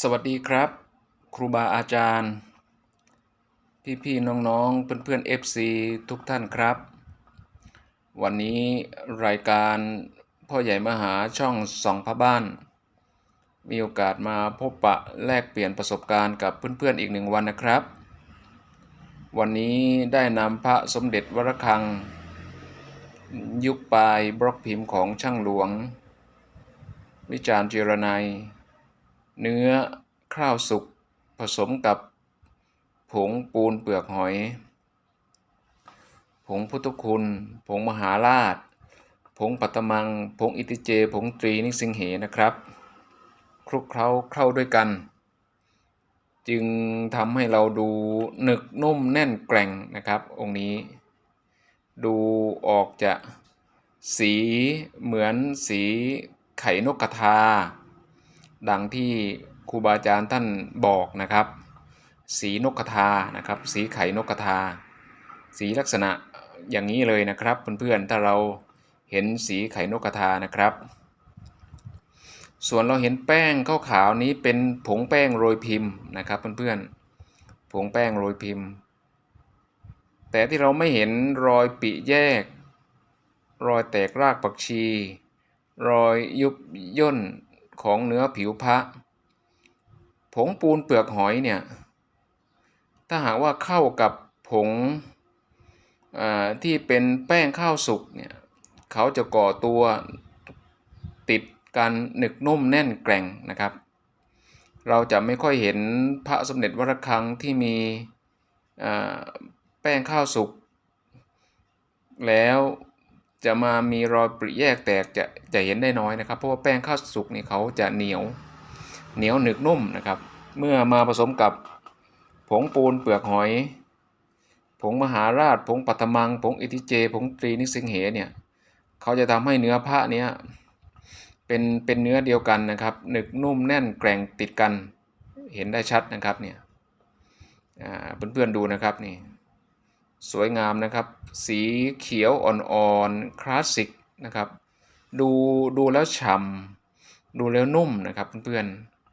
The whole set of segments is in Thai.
สวัสดีครับ ครูบาอาจารย์ พี่ๆน้องๆเพื่อนๆ FC ทุกท่านครับ วันนี้รายการพ่อใหญ่มหาช่องสองพระบ้าน มีโอกาสมาพบปะแลกเปลี่ยนประสบการณ์กับเพื่อนๆอีกหนึ่งวันนะครับ วันนี้ได้นำพระสมเด็จวรคัง ยุคปลายบล็อกพิมพ์ของช่างหลวง วิจารณ์เจรนัย เนื้อข้าวสุกผสมกับผงปูนเปลือกหอย ผงพุทธคุณ ผงมหาราช ผงปัตตมัง ผงอิติเจ ผงตรีนิสิงเหนะครับ คลุกเคล้าเข้าด้วยกัน จึงทำให้เราดูหนึกนุ่มแน่นแกร่งนะครับ องค์นี้ ดูออกจะสีเหมือนสีไข่นกกระทา ดังที่ครูบาอาจารย์ท่านบอกนะครับ สีนกกระทานะครับ สีไข่นกกระทา สีลักษณะอย่างนี้เลยนะครับเพื่อนๆถ้าเราเห็นสีไข่นกกระทานะครับ ส่วนเราเห็นแป้งขาวๆนี้เป็นผงแป้งโรยพิมพ์นะครับเพื่อนๆผงแป้งโรยพิมพ์ แต่ที่เราไม่เห็นรอยปิแยก รอยแตกรากปักชี รอยยุบย่น ของเนื้อผิวพระผงปูนเปลือกหอยเนี่ย ถ้าหากว่าเข้ากับผงที่เป็นแป้งข้าวสุกเนี่ยเขาจะก่อตัวติดกันหนึกนุ่มแน่นแกร่งนะครับ เราจะไม่ค่อยเห็นพระสมเด็จวรคังที่มีแป้งข้าวสุกแล้ว จะมามีรอยปริแยกแตกจะจะเห็นได้น้อยนะครับ เพราะว่าแป้งข้าวสุกนี่เขาจะเหนียวเหนียวหนึกนุ่มนะครับ เมื่อมาผสมกับผงปูนเปลือกหอย ผงมหาราช ผงปัตมัง ผงอิทิเจ ผงตรีนิสิงเหเนี่ยเขาจะทำให้เนื้อผ้าเนี้ยเป็นเป็นเนื้อเดียวกันนะครับหนึกนุ่มแน่นแกร่งติดกันเห็นได้ชัดนะครับเนี่ยเพื่อนๆดูนะครับนี่ สวยงามนะครับ สีเขียวอ่อนๆ คลาสสิกนะครับ ดูดูแล้วฉ่ำดูแล้วนุ่มนะครับเพื่อน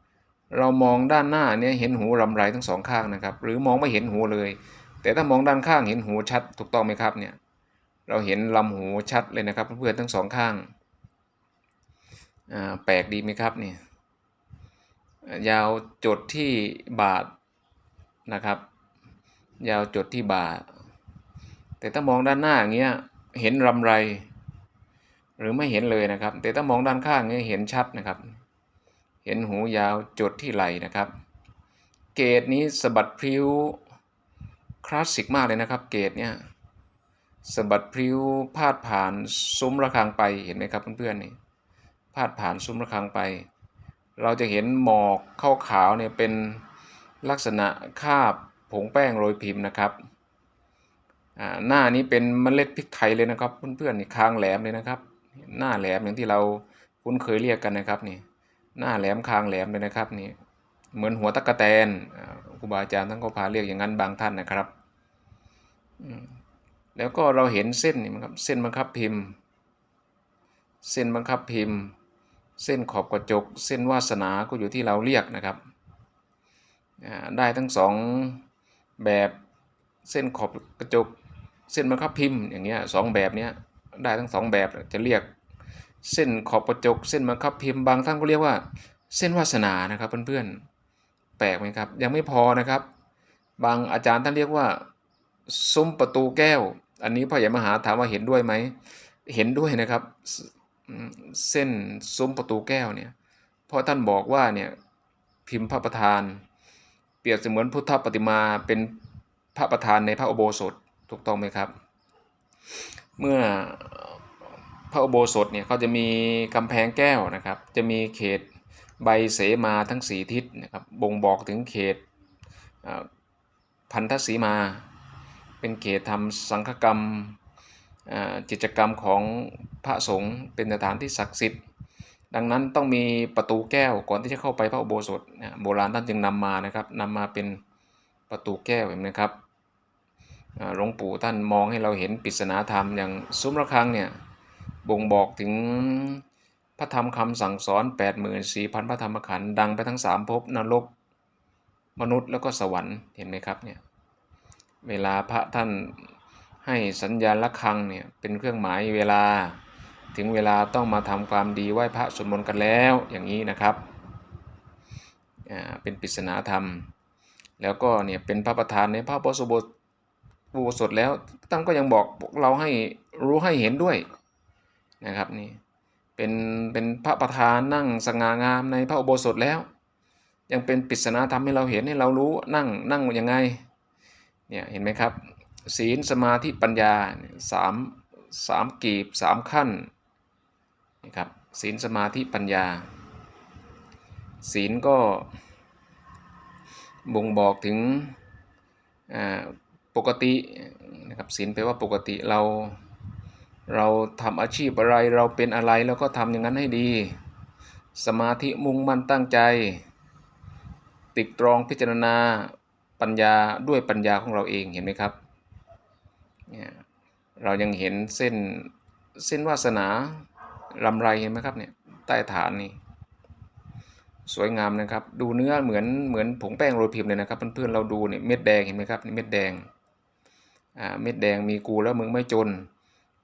ๆ เรามองด้านหน้าเนี่ยเห็นหูลำไรทั้งสองข้างนะครับ หรือมองไม่เห็นหูเลย แต่ถ้ามองด้านข้างเห็นหูชัดถูกต้องไหมครับเนี่ยเราเห็นลำหูชัดเลยนะครับเพื่อนๆทั้งสองข้างแปลกดีไหมครับเนี่ยาวจดที่บาทนะครับ ยาวจดที่บาท แต่ถ้ามองด้านหน้าอย่างเงี้ยเห็นลำไร หรือไม่เห็นเลยนะครับ แต่ถ้ามองด้านข้างเงี้ยเห็นชัดนะครับ เห็นหูยาวจดที่ไหลนะครับ เกตนี้สะบัดพริ้วคลาสสิกมากเลยนะครับ เกตเนี่ยสะบัดพริ้วพาดผ่านซุ้มระฆังไปเห็นไหมครับเพื่อนๆนี่พาดผ่านซุ้มระฆังไป เราจะเห็นหมอกขาวขาวเนี่ยเป็นลักษณะคาบผงแป้งโรยพิมพ์นะครับ หน้านี้เป็นเมล็ดพริกไทยเลยนะครับ เพื่อนๆนี่คางแหลมเลยนะครับ หน้าแหลมอย่างที่เราคุ้นเคยเรียกกันนะครับนี่หน้าแหลมคางแหลมเลยนะครับนี่เหมือนหัวตะกะแตนครูบาอาจารย์ท่านก็พาเรียกอย่างนั้นบางท่านนะครับแล้วก็เราเห็นเส้นนี่ครับเส้นบังคับพิมพ์ เส้นบังคับพิมพ์ เส้นขอบกระจก เส้นวาสนาก็อยู่ที่เราเรียกนะครับได้ทั้งสองแบบเส้นขอบกระจก เส้นบังคับพิมพ์อย่างเงี้ยสองแบบเนี้ยได้ทั้งสองแบบจะเรียกเส้นขอบกระจก เส้นบังคับพิมพ์บางท่านก็เรียกว่า เส้นวาสนานะครับเพื่อนๆแปลกไหมครับ ยังไม่พอนะครับ บางอาจารย์ท่านเรียกว่า ซุ้มประตูแก้ว อันนี้พ่อใหญ่มหาถามว่าเห็นด้วยไหมเห็นด้วยนะครับเส้นซุ้มประตูแก้วเนี่ยเพราะท่านบอกว่าเนี่ยพิมพ์พระประธาน เปรียบเสมือนพุทธปฏิมาเป็นพระประธานในพระอุโบสถ ถูกต้องไหมครับ เมื่อพระอุโบสถเนี่ยเขาจะมีกำแพงแก้วนะครับ จะมีเขตใบเสมาทั้งสีทิศนะครับบ่งบอกถึงเขตพันธสีมา เป็นเขตทำสังฆกรรมกิจกรรมของพระสงฆ์เป็นสถานที่ศักดิ์สิทธิ์ ดังนั้นต้องมีประตูแก้วก่อนที่จะเข้าไปพระอุโบสถโบราณท่านจึงนำมานะครับนำมาเป็นประตูแก้วเห็นไหมครับ หลวงปู่ท่านมองให้เราเห็นปริศนาธรรมอย่างซุ้มระฆังเนี่ยบ่งบอกถึงพระธรรมคำสั่งสอน 84,000 พระธรรมขันธ์ดังไปทั้งสามภพนรกมนุษย์แล้วก็สวรรค์เห็นไหมครับเนี่ยเวลาพระท่านให้สัญญาณระฆังเนี่ยเป็นเครื่องหมายเวลาถึงเวลาต้องมาทำความดีไหว้พระสวดมนต์กันแล้วอย่างนี้นะครับอ่าเป็นปริศนาธรรม แล้วก็เนี่ยเป็นพระประธานในพระอุโบสถ อุโบสถแล้วท่านก็ยังบอกเราให้รู้ให้เห็นด้วยนะครับนี่เป็นเป็นพระประธานนั่งสง่างามในพระอุโบสถแล้ว ยังเป็นปริศนาธรรมให้เราเห็นให้เรารู้นั่งนั่งยังไงเนี่ยเห็นไหมครับ ศีลสมาธิปัญญาสามสามกีบสามขั้นนี่ครับศีลสมาธิปัญญา ศีลก็บ่งบอกถึงอ่า ปกตินะครับศีลแปลว่าปกติเรา เราทำอาชีพอะไรเราเป็นอะไรแล้วก็ทำอย่างนั้นให้ดี สมาธิมุ่งมั่นตั้งใจ ติดตรองพิจารณาปัญญาด้วยปัญญาของเราเองเห็นไหมครับเนี่ยเรายังเห็นเส้นเส้นวาสนาลำไรเห็นไหมครับเนี่ยใต้ฐานนี่สวยงามนะครับ ดูเนื้อเหมือนเหมือนผงแป้งโรยพิมพ์เลยนะครับเพื่อนๆเราดูเนี่ยเม็ดแดงเห็นไหมครับนี่เม็ดแดง เม็ดแดงมีกูแล้วมึงไม่จน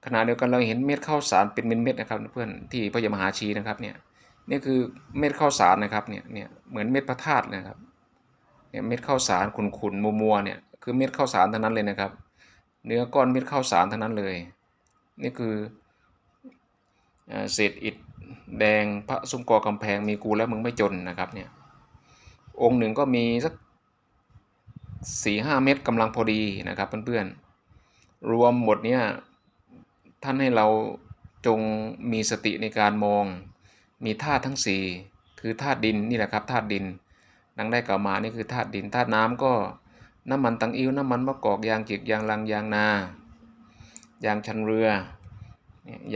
ขณะเดียวกันเราเห็นเม็ดข้าวสารเป็นเม็ดๆนะครับเพื่อนที่พระยมหาชีนะครับเนี่ยนี่คือเม็ดข้าวสารนะครับเนี่ยเนี่ยเหมือนเม็ดพระธาตุนะครับเนี่ยเม็ดข้าวสารขุ่นๆมัวๆเนี่ยคือเม็ดข้าวสารทั้งนั้นเลยนะครับ เนื้อก้อนเม็ดข้าวสารทั้งนั้นเลย นี่คือเอ่อเศษอิฐแดงพระซุ้มกอกำแพงมีกูแล้วมึงไม่จนนะครับเนี่ยองค์หนึ่งก็มีสัก สี่ห้าเม็ดกำลังพอดีนะครับเพื่อนๆ รวมหมดเนี่ยท่านให้เราจงมีสติในการมอง มีธาตุทั้งสี่คือธาตุดินนี่แหละครับธาตุดินดังได้กล่าวมานี่คือธาตุดินธาตุน้ำก็น้ำมันตังอิ้วน้ำมันมะกอกยางจิกยางลังยางนายางชันเรือ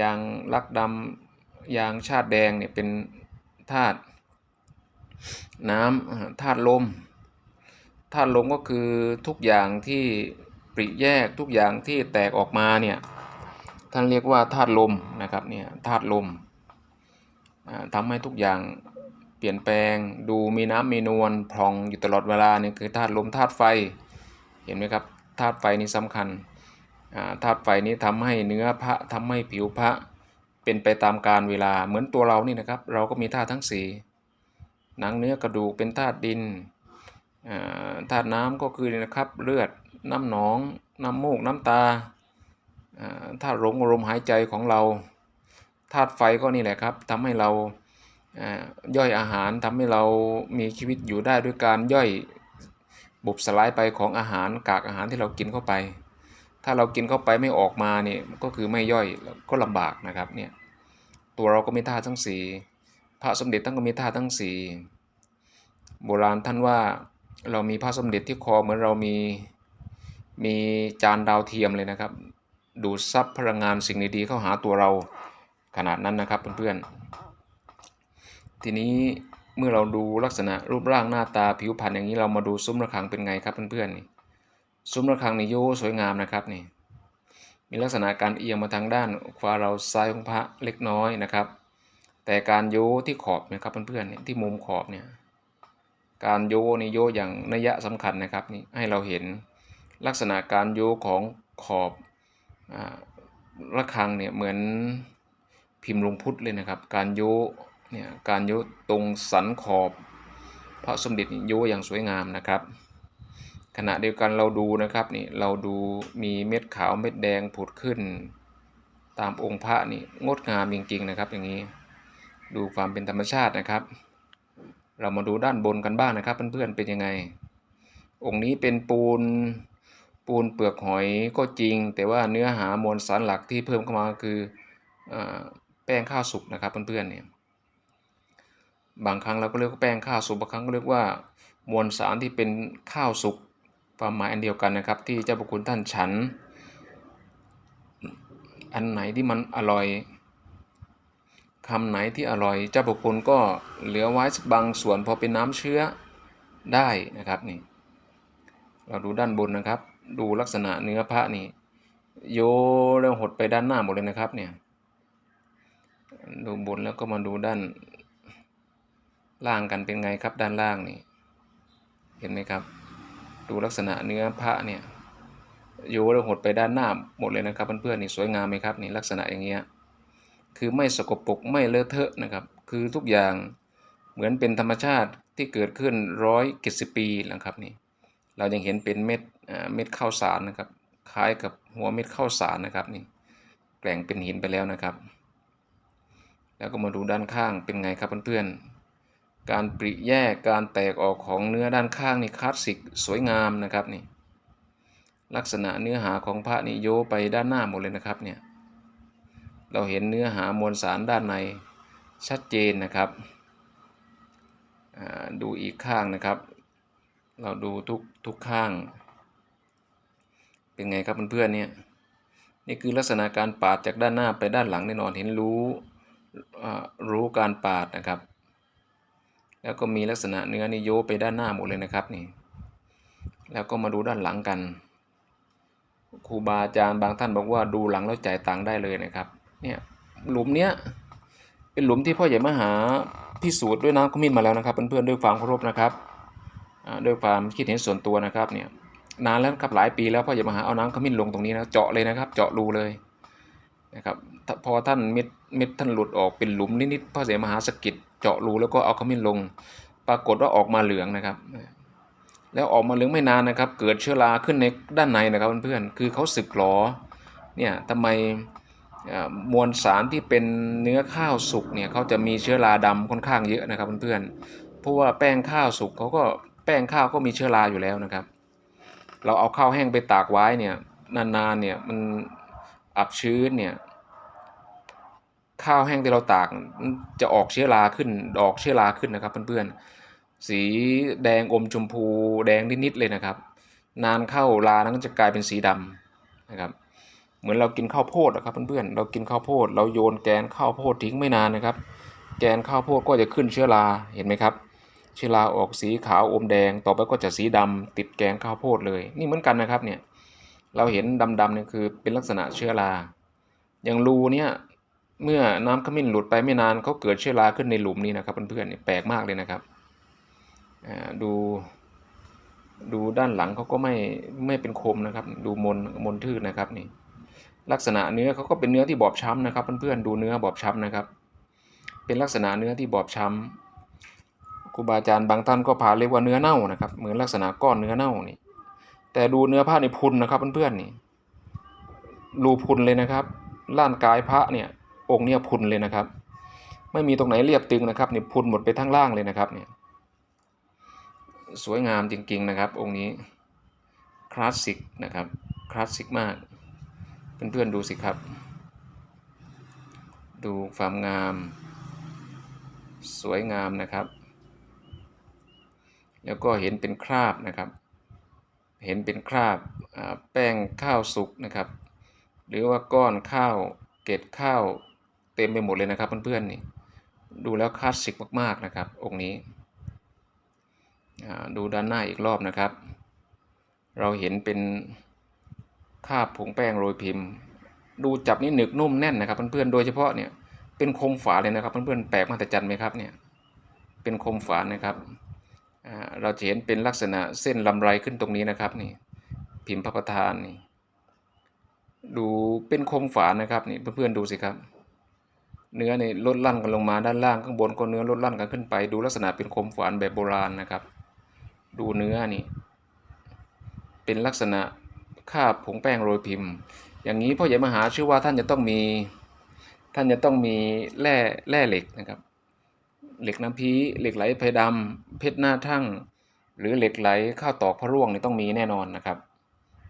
ยางลักดำยางชาติแดงเนี่ยเป็นธาตุน้ำธาตุลม ธาตุลมก็คือทุกอย่างที่ปริแยกทุกอย่างที่แตกออกมาเนี่ยท่านเรียกว่าธาตุลมนะครับเนี่ยธาตุลมอ่าทำให้ทุกอย่างเปลี่ยนแปลงดูมีน้ำมีนวลพองอยู่ตลอดเวลาเนี่ยคือธาตุลมธาตุไฟเห็นไหมครับธาตุไฟนี่สำคัญธาตุไฟนี้ทำให้เนื้อพระทำให้ผิวพระเป็นไปตามกาลเวลาเหมือนตัวเรานี่นะครับ เราก็มีธาตุทั้งสี่หนังเนื้อกระดูกเป็นธาตุดิน ธาตุน้ำก็คือนะครับเลือดน้ำหนอง น้ำมูกน้ำตาอ่าธาตุลมลมหายใจของเราธาตุไฟก็นี่แหละครับทำให้เราย่อยอาหารทำให้เรามีชีวิตอยู่ได้ด้วยการย่อยบุบสลายไปของอาหารกากอาหารที่เรากินเข้าไป ถ้าเรากินเข้าไปไม่ออกมาเนี่ยก็คือไม่ย่อยก็ลำบากนะครับเนี่ยตัวเราก็มีธาตุทั้งสี่พระสมเด็จท่านก็มีธาตุทั้งสี่โบราณท่านว่า เรามีพระสมเด็จที่คอเหมือนเรามีมีจานดาวเทียมเลยนะครับ ดูดซับพลังงานสิ่งดีๆเข้าหาตัวเราขนาดนั้นนะครับเพื่อนๆ ทีนี้เมื่อเราดูลักษณะรูปร่างหน้าตาผิวพรรณอย่างนี้เรามาดูซุ้มระฆังเป็นไงครับเพื่อนๆนี่ซุ้มระฆังนี่โยสวยงามนะครับนี่มีลักษณะการเอียงมาทางด้านขวาเราซ้ายของพระเล็กน้อยนะครับ แต่การโยที่ขอบนะครับเพื่อนๆนี่ที่มุมขอบเนี่ย การโยนี่โยอย่างนัยยะสำคัญนะครับนี่ให้เราเห็นลักษณะการโยของขอบอระฆังเนี่ยเหมือนพิมพ์ลงพุทธเลยนะครับ การโยเนี่ยการโยตรงสันขอบ พระสมเด็จโยอย่างสวยงามนะครับ ขณะเดียวกันเราดูนะครับนี่เราดูมีเม็ดขาวเม็ดแดงผุดขึ้น ตามองค์พระนี่งดงามจริงๆนะครับ อย่างนี้ดูความเป็นธรรมชาตินะครับ เรามาดูด้านบนกันบ้างนะครับ เพื่อนๆเป็นยังไง องค์นี้เป็นปูนปูนเปลือกหอยก็จริง แต่ว่าเนื้อหามวลสารหลักที่เพิ่มเข้ามาคืออแป้งข้าวสุกนะครับเพื่อนๆเนี่ยบางครั้งเราก็เรียกว่าแป้งข้าวสุกบางครั้งก็เรียกว่ามวลสารที่เป็นข้าวสุกความหมายอันเดียวกันนะครับ ที่เจ้าพระคุณท่านฉัน อันไหนที่มันอร่อย คำไหนที่อร่อยเจ้าพระคุณก็เหลือไว้สักบางส่วนพอเป็นน้ำเชื้อได้นะครับนี่เราดูด้านบนนะครับ ดูลักษณะเนื้อพระนี่โยแล้วหดไปด้านหน้าหมดเลยนะครับเนี่ยดูบนแล้วก็มาดูด้านล่างกันเป็นไงครับด้านล่างนี่เห็นไหมครับ ดูลักษณะเนื้อพระเนี่ยโยแล้วหดไปด้านหน้าหมดเลยนะครับเพื่อนๆนี่สวยงามไหมครับนี่ลักษณะอย่างเงี้ย คือไม่สกปรกไม่เลอะเทอะนะครับ คือทุกอย่างเหมือนเป็นธรรมชาติที่เกิดขึ้นร้อยเจ็ดสิปีนะครับนี่เรายังเห็นเป็นเม็ดเม็ดข้าวสารนะครับ คล้ายกับหัวเม็ดข้าวสารนะครับนี่แกล่งเป็นหินไปแล้วนะครับ แล้วก็มาดูด้านข้างเป็นไงครับเพื่อนๆการปริแยกการแตกออกของเนื้อด้านข้างนี่คลาสสิกสวยงามนะครับนี่ลักษณะเนื้อหาของพระนี่โยไปด้านหน้าหมดเลยนะครับเนี่ย เราเห็นเนื้อหามวลสารด้านในชัดเจนนะครับ ดูอีกข้างนะครับ เราดูทุกทุกข้าง เป็นไงครับเพื่อนๆเนี่ย นี่คือลักษณะการปาดจากด้านหน้าไปด้านหลังแน่นอน เห็นรู้รู้การปาดนะครับ แล้วก็มีลักษณะเนื้อนี่โยไปด้านหน้าหมดเลยนะครับนี่ แล้วก็มาดูด้านหลังกันครูบาอาจารย์บางท่านบอกว่าดูหลังแล้วจ่ายตังค์ได้เลยนะครับ เนี่ยหลุมเนี้ยเป็นหลุมที่พ่อใหญ่มหาพิสูจน์ด้วยน้ำขมิ้นมาแล้วนะครับเพื่อนๆด้วยความเคารพนะครับด้วยความคิดเห็นส่วนตัวนะครับเนี่ยนานแล้วครับหลายปีแล้วพ่อใหญ่มหาเอาน้ำขมิ้นลงตรงนี้นะเจาะเลยนะครับ เจาะรูเลยนะครับพอท่านเม็ดเม็ดท่านหลุดออกเป็นหลุมนิดๆพ่อใหญ่มหาสกิดเจาะรูแล้วก็เอาขมิ้นลง ปรากฏว่าออกมาเหลืองนะครับ แล้วออกมาเหลืองไม่นานนะครับ เกิดเชื้อราขึ้นในด้านในนะครับเพื่อนๆคือเขาสึกหรอเนี่ยทำไม มวลสารที่เป็นเนื้อข้าวสุกเนี่ยเขาจะมีเชื้อราดำค่อนข้างเยอะนะครับเพื่อนๆเพราะว่าแป้งข้าวสุกเขาก็แป้งข้าวก็มีเชื้อราอยู่แล้วนะครับ เราเอาข้าวแห้งไปตากไว้เนี่ยนานๆเนี่ยมันอับชื้นเนี่ยข้าวแห้งที่เราตากจะออกเชื้อราขึ้นออกเชื้อราขึ้นนะครับเพื่อนๆสีแดงอมชมพูแดงนิดๆเลยนะครับ นานเข้าลานั้นก็จะกลายเป็นสีดำนะครับ เหมือนเรากินข้าวโพดนะครับเพื่อนๆเรากินข้าวโพด เราโยนแกนข้าวโพดทิ้งไม่นานนะครับ แกนข้าวโพดก็จะขึ้นเชื้อราเห็นไหมครับ เชื้อราออกสีขาวอมแดง ต่อไปก็จะสีดำติดแกนข้าวโพดเลย นี่เหมือนกันนะครับเนี่ยเราเห็นดำๆเนี่ยคือเป็นลักษณะเชื้อรา อย่างรูเนี่ยเมื่อน้ำขมิ้นหลุดไปไม่นานเขาเกิดเชื้อราขึ้นในหลุมนี้นะครับเพื่อนๆเนี่ยแปลกมากเลยนะครับอ่าดู ดูด้านหลังเขาก็ไม่ไม่เป็นคมนะครับ ดูมนมนทื่นนะครับนี่ ลักษณะเนื้อเขาก็เป็นเนื้อที่บอบช้ำนะครับเพื่อนๆดูเนื้อบอบช้ำนะครับ เป็นลักษณะเนื้อที่บอบช้ำครูบาอาจารย์บางท่านก็พาเรียกว่าเนื้อเน่านะครับเหมือนลักษณะก้อนเนื้อเน่านี่แต่ดูเนื้อผ้าในพุนนะครับเพื่อนๆนี่รูพุนเลยนะครับล่านกายพระเนี่ยองค์เนี่ยพุนเลยนะครับ ไม่มีตรงไหนเรียบตึงนะครับนี่พุนหมดไปทั้งล่างเลยนะครับเนี่ยสวยงามจริงๆนะครับ องค์นี้คลาสสิกนะครับคลาสสิกมาก เพื่อนๆดูสิครับ ดูความงาม สวยงามนะครับ แล้วก็เห็นเป็นคราบนะครับ เห็นเป็นคราบแป้งข้าวสุกนะครับ หรือว่าก้อนข้าวเกล็ดข้าวเต็มไปหมดเลยนะครับเพื่อนๆนี่ดูแล้วคลาสสิกมากๆนะครับ องค์นี้ดูด้านหน้าอีกรอบนะครับ เราเห็นเป็น คาบผงแป้งโรยพิมพ์ ดูจับนี่หนึกนุ่มแน่นนะครับเพื่อนๆโดยเฉพาะเนี่ยเป็นคมฝาเลยนะครับเพื่อนๆแปลกมหัศจรรย์ไหมครับเนี่ยเป็นคมฝานะครับเราจะเห็นเป็นลักษณะเส้นลำไรขึ้นตรงนี้นะครับนี่พิมพ์พระประธานนี่ดูเป็นคมฝานะครับนี่เพื่อนๆดูสิครับ เนื้อนี่ลดลั่นกันลงมาด้านล่างข้างบนก็เนื้อลดลั่นกันขึ้นไป ดูลักษณะเป็นคมฝานแบบโบราณนะครับ ดูเนื้อนี่เป็นลักษณะ คาบผงแป้งโรยพิมพ์ อย่างนี้พ่อใหญ่มหาชื่อว่าท่านจะต้องมี ท่านจะต้องมีแร่แร่เหล็กนะครับ เหล็กน้ำพีเหล็กไหลไพดำเพชรหน้าทั่ง หรือเหล็กไหลข้าวตอกพระร่วงนี่ต้องมีแน่นอนนะครับ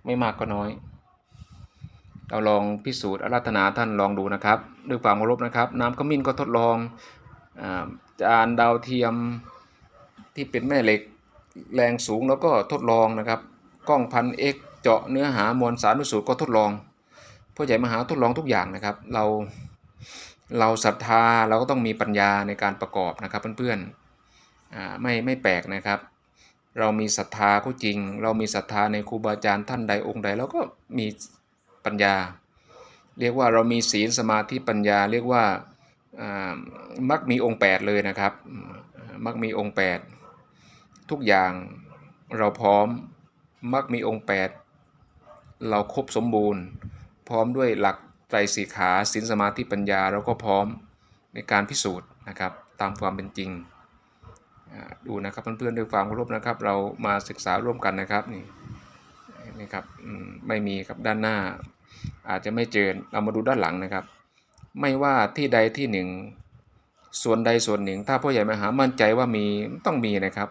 ไม่มากก็น้อย เราลองพิสูจน์อาราธนาท่านลองดูนะครับ ด้วยความเคารพนะครับ น้ำขมิ้นก็ทดลองอาจานดาวเทียมที่เป็นแม่เหล็กแรงสูงแล้วก็ทดลองนะครับ กล้องพันเอ็ก เจาะเนื้อหามวลสารพิสูจน์ก็ทดลองพ่อใหญ่มหาทดลองทุกอย่างนะครับ เราเราศรัทธาเราก็ต้องมีปัญญาในการประกอบนะครับเพื่อนๆไม่ไม่แปลกนะครับ เรามีศรัทธาก็จริง เรามีศรัทธาในครูบาอาจารย์ท่านใดองค์ใดเราก็มีปัญญา เรียกว่าเรามีศีลสมาธิปัญญา เรียกว่ามักมีองค์ 8 เลยนะครับมมักมีองค์ 8 ทุกอย่างเราพร้อมมักมีองค์ 8 เราครบสมบูรณ์ พร้อมด้วยหลักไตรสีขาศีลสมาธิปัญญาเราก็พร้อมในการพิสูจน์นะครับตามความเป็นจริง ดูนะครับเพื่อนๆด้วยความเคารพนะครับ เรามาศึกษาร่วมกันนะครับนี่นี่ครับไม่มีครับด้านหน้า อาจจะไม่เจอเรามาดูด้านหลังนะครับ ไม่ว่าที่ใดที่หนึ่ง ส่วนใดส่วนหนึ่ง ถ้าพ่อใหญ่มหามั่นใจว่ามีต้องมีนะครับ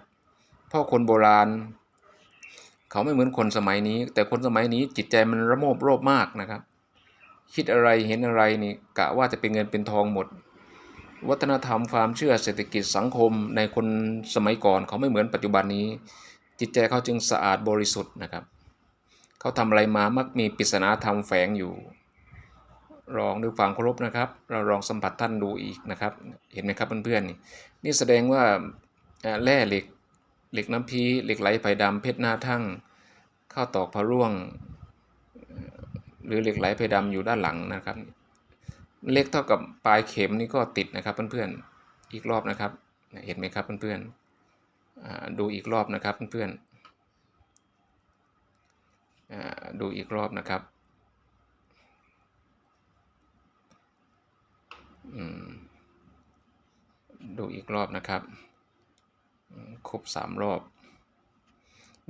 เพราะคนโบราณ เขาไม่เหมือนคนสมัยนี้ แต่คนสมัยนี้จิตใจมันระโมบโลภมากนะครับ คิดอะไรเห็นอะไรนี่กะว่าจะเป็นเงินเป็นทองหมด วัฒนธรรมความเชื่อเศรษฐกิจสังคมในคนสมัยก่อน เขาไม่เหมือนปัจจุบันนี้ จิตใจเขาจึงสะอาดบริสุทธิ์นะครับ เขาทำอะไรมามักมีปริศนาธรรมแฝงอยู่ลองด้วยความเคารพนะครับ เราลองสัมผัสท่านดูอีกนะครับ เห็นไหมครับเพื่อนๆนี่นี่แสดงว่าแร่เหล็ก เหล็กน้ำพีเหล็กไหลไผ่ดำเพชรหน้าทั่งข้าวตอกพระร่วง หรือเหล็กไหลไผ่ดำอยู่ด้านหลังนะครับ เล็กเท่ากับปลายเข็มนี่ก็ติดนะครับเพื่อนๆอีกรอบนะครับ เห็นไหมครับเพื่อนๆดูอีกรอบนะครับเพื่อนๆดูอีกรอบนะครับดูอีกรอบนะครับ ครบสามรอบ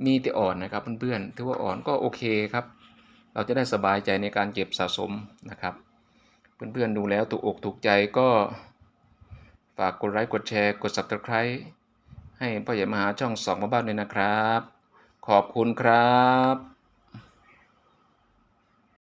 มีแต่อ่อนนะครับเพื่อนๆถือว่าอ่อนก็โอเคครับ เราจะได้สบายใจในการเก็บสะสมนะครับ เพื่อนๆดูแล้วถูกอกถูกใจก็ฝากกดไลค์กดแชร์กด subscribe ให้พ่อใหญ่มหาช่องสองมาบ้านด้วยนะครับ ขอบคุณครับ